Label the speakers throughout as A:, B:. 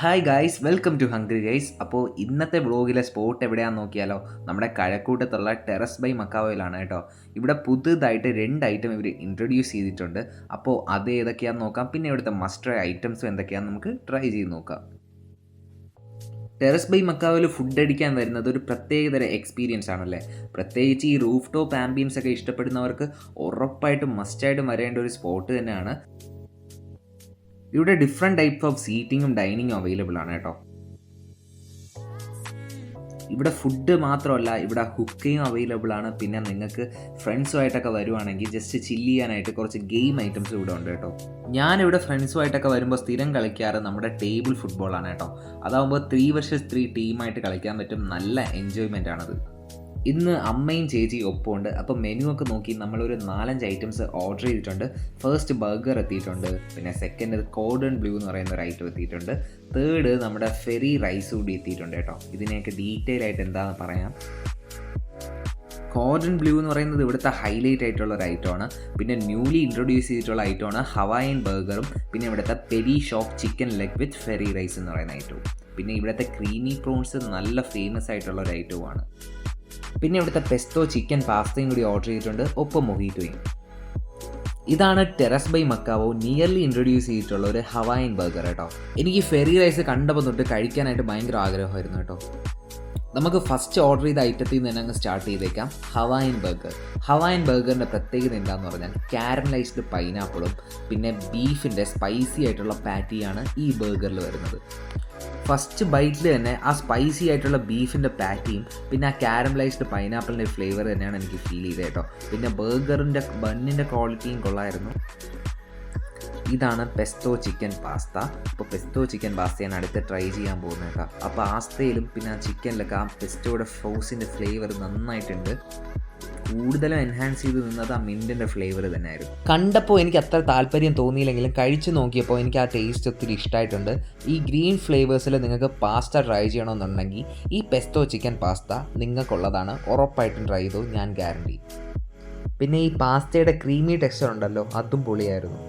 A: Hi guys welcome to Hungry Guys അപ്പോൾ ഇന്നത്തെ വ്ളോഗിലെ spot എവിടെയാണെന്ന് നോക്കിയാലോ? നമ്മുടെ കഴക്കൂട്ടത്തുള്ള ടെറസ് ബൈ മക്കാവോയിലാണ് കേട്ടോ. ഇവിടെ പുതുതായിട്ട് രണ്ട് ഐറ്റം ഇവർ ഇൻട്രൊഡ്യൂസ് ചെയ്തിട്ടുണ്ട്. അപ്പോൾ അത് ഏതൊക്കെയാണെന്ന് നോക്കാം. പിന്നെ ഇവിടുത്തെ മസ്റ്റർ ഐറ്റംസും എന്തൊക്കെയാണെന്ന് നമുക്ക് ട്രൈ ചെയ്ത് നോക്കാം. ടെറസ് ബൈ മക്കാവിൽ ഫുഡ് അടിക്കാൻ വരുന്നത് ഒരു പ്രത്യേകതര എക്സ്പീരിയൻസ് ആണല്ലേ? പ്രത്യേകിച്ച് ഈ റൂഫ് ടോപ്പ് ആംബിയൻസ് ഒക്കെ ഇഷ്ടപ്പെടുന്നവർക്ക് ഉറപ്പായിട്ടും മസ്റ്റായിട്ടും വരേണ്ട ഒരു സ്പോട്ട് തന്നെയാണ്. ഇവിടെ ഡിഫറെന്റ് ടൈപ്പ് ഓഫ് സീറ്റിങ്ങും ഡൈനിങ്ങും അവൈലബിൾ ആണ് കേട്ടോ. ഇവിടെ ഫുഡ് മാത്രമല്ല ഇവിടെ ഹുക്കയും അവൈലബിൾ ആണ്. പിന്നെ നിങ്ങൾക്ക് ഫ്രണ്ട്സുമായിട്ടൊക്കെ വരുവാണെങ്കിൽ ജസ്റ്റ് ചില്ല് ചെയ്യാനായിട്ട് കുറച്ച് ഗെയിം ഐറ്റംസ് ഇവിടെ ഉണ്ട് കേട്ടോ. ഞാനിവിടെ ഫ്രണ്ട്സുമായിട്ടൊക്കെ വരുമ്പോൾ സ്ഥിരം കളിക്കാറ് നമ്മുടെ ടേബിൾ ഫുട്ബോളാണ് കേട്ടോ. അതാകുമ്പോൾ ത്രീ വർഷസ് ത്രീ ടീമായിട്ട് കളിക്കാൻ പറ്റും. നല്ല എൻജോയ്മെന്റ് ആണത്. ഇന്ന് അമ്മയും ചേച്ചിയും ഒപ്പമുണ്ട്. അപ്പോൾ മെനു ഒക്കെ നോക്കി നമ്മളൊരു നാലഞ്ച് ഐറ്റംസ് ഓർഡർ ചെയ്തിട്ടുണ്ട്. ഫസ്റ്റ് ബർഗർ എത്തിയിട്ടുണ്ട്. പിന്നെ സെക്കൻഡ് കോഡൺ ബ്ലൂ എന്ന് പറയുന്ന ഒരു ഐറ്റം എത്തിയിട്ടുണ്ട്. തേർഡ് നമ്മുടെ ഫെറി റൈസ് കൂടി എത്തിയിട്ടുണ്ട് കേട്ടോ. ഇതിനെയൊക്കെ ഡീറ്റെയിൽ ആയിട്ട് എന്താണെന്ന് പറയാം. കോഡൺ ബ്ലൂ എന്ന് പറയുന്നത് ഇവിടുത്തെ ഹൈലൈറ്റ് ആയിട്ടുള്ള ഒരു ഐറ്റമാണ് പിന്നെ ന്യൂലി ഇൻട്രൊഡ്യൂസ് ചെയ്തിട്ടുള്ള ഐറ്റമാണ് ഹവായൻ ബർഗറും പിന്നെ ഇവിടുത്തെ peri shop chicken leg with fried rice എന്ന് പറയുന്ന ഐറ്റവും പിന്നെ ഇവിടുത്തെ ക്രീമി പ്രോൺസ് നല്ല ഫേമസ് ആയിട്ടുള്ള ഒരു ഐറ്റവുമാണ് പിന്നെ ഇവിടുത്തെ പെസ്റ്റോ ചിക്കൻ പാസ്തയും കൂടി ഓർഡർ ചെയ്തിട്ടുണ്ട്. ഒപ്പം മൊഹീറ്റോയും ഇതാണ് Terrace by Macao nearly introduce ചെയ്തിട്ടുള്ള ഒരു ഹവായൻ ബർഗർ കേട്ടോ. എനിക്ക് ഫെറി റൈസ് കണ്ടപ്പോൾ തൊട്ട് കഴിക്കാനായിട്ട് ഭയങ്കര ആഗ്രഹമായിരുന്നു കേട്ടോ. നമുക്ക് ഫസ്റ്റ് ഓർഡർ ചെയ്ത ഐറ്റത്തിൽ നിന്ന് തന്നെ അങ്ങ് സ്റ്റാർട്ട് ചെയ്തേക്കാം. ഹവായൻ ബർഗർ ഹവായൻ ബർഗറിന്റെ പ്രത്യേകത എന്താണെന്ന് പറഞ്ഞാൽ കാരമലൈസ്ഡ് പൈനാപ്പിളും പിന്നെ ബീഫിന്റെ സ്പൈസി ആയിട്ടുള്ള പാറ്റിയാണ് ഈ ബർഗറിൽ വരുന്നത്. ഫസ്റ്റ് ബൈറ്റിൽ തന്നെ ആ സ്പൈസി ആയിട്ടുള്ള ബീഫിന്റെ പാറ്റിയും പിന്നെ ആ കാരമലൈസ്ഡ് പൈനാപ്പിളിന്റെ ഫ്ലേവർ തന്നെയാണ് എനിക്ക് ഫീൽ ചെയ്തത് കേട്ടോ. പിന്നെ ബർഗറിന്റെ ബണ്ണിന്റെ ക്വാളിറ്റിയും കൊള്ളായിരുന്നു. ഇതാണ് പെസ്തോ ചിക്കൻ പാസ്ത അപ്പോൾ പെസ്തോ ചിക്കൻ പാസ്തയാണ് അടുത്ത് ട്രൈ ചെയ്യാൻ പോകുന്നത് കേട്ടോ. ആ പാസ്തയിലും പിന്നെ ആ ചിക്കനിലൊക്കെ ആ പെസ്റ്റോയുടെ ഫ്രോസിന്റെ ഫ്ലേവർ നന്നായിട്ടുണ്ട്. കൂടുതലും എൻഹാൻസ് ചെയ്ത് നിന്നത് ആ മിന്റിന്റെ ഫ്ലേവർ തന്നെയായിരുന്നു. കണ്ടപ്പോൾ എനിക്ക് അത്ര താല്പര്യം തോന്നിയില്ലെങ്കിലും കഴിച്ചു നോക്കിയപ്പോൾ എനിക്ക് ആ ടേസ്റ്റ് ഒത്തിരി ഇഷ്ടമായിട്ടുണ്ട് ഈ ഗ്രീൻ ഫ്ലേവേഴ്സിൽ നിങ്ങൾക്ക് പാസ്ത ട്രൈ ചെയ്യണമെന്നുണ്ടെങ്കിൽ ഈ പെസ്തോ ചിക്കൻ പാസ്ത നിങ്ങൾക്കുള്ളതാണ്. ഉറപ്പായിട്ടും ട്രൈ ചെയ്തു ഞാൻ ഗ്യാരണ്ടി പിന്നെ ഈ പാസ്തയുടെ ക്രീമി ടെക്സ്ചർ ഉണ്ടല്ലോ അതും പൊളിയായിരുന്നു.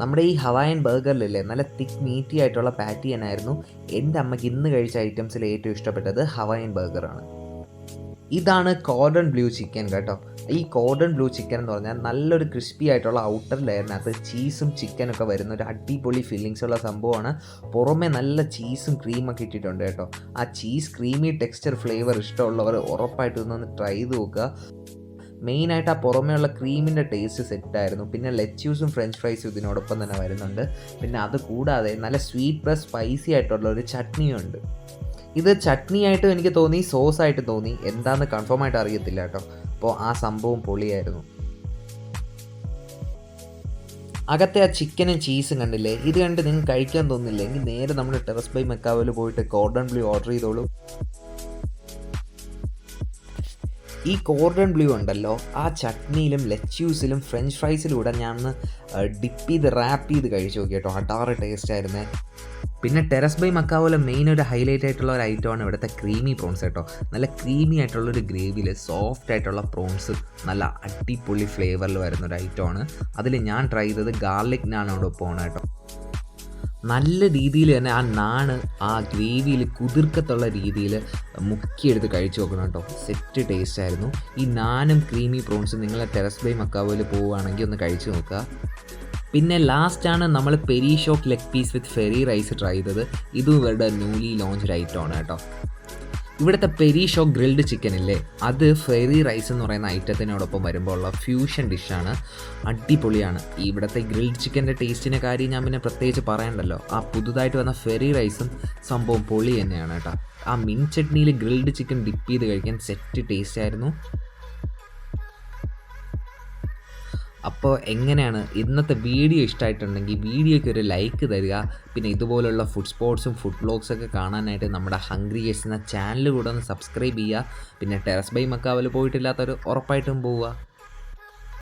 A: നമ്മുടെ ഈ ഹവായൻ ബർഗറിലില്ലേ നല്ല തിക്ക് മീറ്റി ആയിട്ടുള്ള പാറ്റി തന്നെയായിരുന്നു. എന്റെ അമ്മയ്ക്ക് ഇന്ന് കഴിച്ച ഐറ്റംസിൽ ഏറ്റവും ഇഷ്ടപ്പെട്ടത് ഹവായൻ ബർഗറാണ് ഇതാണ് കോർഡൺ ബ്ലൂ ചിക്കൻ കേട്ടോ. ഈ കോർഡൺ ബ്ലൂ ചിക്കൻ എന്ന് പറഞ്ഞാൽ നല്ലൊരു ക്രിസ്പി ആയിട്ടുള്ള ഔട്ടർ ലെയറിനകത്ത് ചീസും ഒക്കെ വരുന്ന ഒരു അടിപൊളി ഫീലിങ്സ് ഉള്ള സംഭവമാണ്. പുറമെ നല്ല ചീസും ക്രീമൊക്കെ ഇട്ടിട്ടുണ്ട് കേട്ടോ. ആ ചീസ് ക്രീമി ടെക്സ്ചർ ഫ്ലേവർ ഇഷ്ടമുള്ളവർ ഉറപ്പായിട്ട് ഒന്ന് ട്രൈ ചെയ്ത് നോക്കുക. മെയിനായിട്ട് ആ പുറമേയുള്ള ക്രീമിന്റെ ടേസ്റ്റ് സെറ്റായിരുന്നു പിന്നെ ലെറ്റ്യൂസും ഫ്രഞ്ച് ഫ്രൈസും ഇതിനോടൊപ്പം തന്നെ വരുന്നുണ്ട്. പിന്നെ അത് കൂടാതെ നല്ല സ്വീറ്റ് പ്ലസ് സ്പൈസി ആയിട്ടുള്ള ഒരു ചട്നിയും ഉണ്ട് ഇത് ചട്നി ആയിട്ടും എനിക്ക് തോന്നി സോസ് ആയിട്ട് തോന്നി. എന്താന്ന് കൺഫേം ആയിട്ട് അറിയത്തില്ല കേട്ടോ. അപ്പോൾ ആ സംഭവം പൊളിയായിരുന്നു. അകത്തെ ആ ചിക്കനും ചീസും കണ്ടില്ലേ? ഇത് കണ്ട് നിങ്ങൾക്ക് കഴിക്കാൻ തോന്നില്ല? എങ്കിൽ നേരെ നമ്മൾ ടെറസ് ബൈ മെക്കാവിൽ പോയിട്ട് കോർഡൺ ബ്ലൂ ഓർഡർ ചെയ്തോളൂ. ഈ കോർഡൺ ബ്ലൂ ഉണ്ടല്ലോ ആ ചട്നിയിലും ലെറ്റ്യൂസിലും ഫ്രഞ്ച് ഫ്രൈസിലൂടെ ഞാൻ ഡിപ്പ് ചെയ്ത് റാപ്പ് ചെയ്ത് കഴിച്ചു നോക്കി കേട്ടോ. അടാറ് ടേസ്റ്റ് ആയിരുന്നേ. പിന്നെ ടെറസ് ബൈ മക്കാവോലെ മെയിൻ ഒരു ഹൈലൈറ്റ് ആയിട്ടുള്ള ഒരു ഐറ്റമാണ് ഇവിടുത്തെ ക്രീമി പ്രോൺസ് കേട്ടോ. നല്ല ക്രീമി ആയിട്ടുള്ള ഒരു ഗ്രേവിയിൽ സോഫ്റ്റ് ആയിട്ടുള്ള പ്രോൺസ് നല്ല അടിപൊളി ഫ്ലേവറിൽ വരുന്ന ഒരു ഐറ്റമാണ് അതിൽ ഞാൻ ട്രൈ ചെയ്തത് ഗാർലിക് നാണോടൊപ്പമാണ് കേട്ടോ. നല്ല രീതിയിൽ തന്നെ ആ നാണ് ആ ഗ്രേവിയിൽ കുതിർക്കത്തുള്ള രീതിയിൽ മുക്കിയെടുത്ത് കഴിച്ചു നോക്കണം കേട്ടോ. സെറ്റ് ടേസ്റ്റ് ആയിരുന്നു. ഈ നാനും ക്രീമി പ്രോൺസും നിങ്ങളെ ടെറസ് ബൈ മക്കാവോയിൽ പോവുകയാണെങ്കിൽ ഒന്ന് കഴിച്ചു നോക്കുക. പിന്നെ ലാസ്റ്റാണ് നമ്മൾ peri shock leg piece with fried rice try ചെയ്തത്. ഇതും ഇവരുടെ ന്യൂലി ലോഞ്ച് ഐറ്റമാണ് കേട്ടോ. ഇവിടുത്തെ പെരി ഷോക്ക് ഗ്രിൽഡ് ചിക്കൻ ഇല്ലേ? അത് ഫെറി റൈസ് എന്ന് പറയുന്ന ഐറ്റത്തിനോടൊപ്പം വരുമ്പോൾ ഉള്ള ഫ്യൂഷൻ ഡിഷാണ് അടിപൊളിയാണ്. ഇവിടുത്തെ ഗ്രിൽഡ് ചിക്കന്റെ ടേസ്റ്റിന്റെ കാര്യം ഞാൻ പിന്നെ പ്രത്യേകിച്ച് പറയണ്ടല്ലോ. ആ പുതുതായിട്ട് വന്ന ഫെറി റൈസും സംഭവം പൊളി തന്നെയാണ് കേട്ടോ. ആ മിൻ ചട്നിയിൽ ഗ്രിൽഡ് ചിക്കൻ ഡിപ്പ് ചെയ്ത് കഴിക്കാൻ സെറ്റ് ടേസ്റ്റ് ആയിരുന്നു. അപ്പോൾ എങ്ങനെയാണ് ഇന്നത്തെ വീഡിയോ ഇഷ്ടമായിട്ടുണ്ടെങ്കിൽ വീഡിയോയ്ക്ക് ഒരു ലൈക്ക് തരിക. പിന്നെ ഇതുപോലുള്ള ഫുഡ് സ്പോർട്സും ഫുഡ് വ്ളോഗ്സൊക്കെ കാണാനായിട്ട് നമ്മുടെ ഹംഗ്രി എന്ന ചാനൽ കൂടെ ഒന്ന് സബ്സ്ക്രൈബ് ചെയ്യുക. പിന്നെ ടെറസ് ബൈ മക്കാവൽ പോയിട്ടില്ലാത്തവർ ഉറപ്പായിട്ടും പോവുക.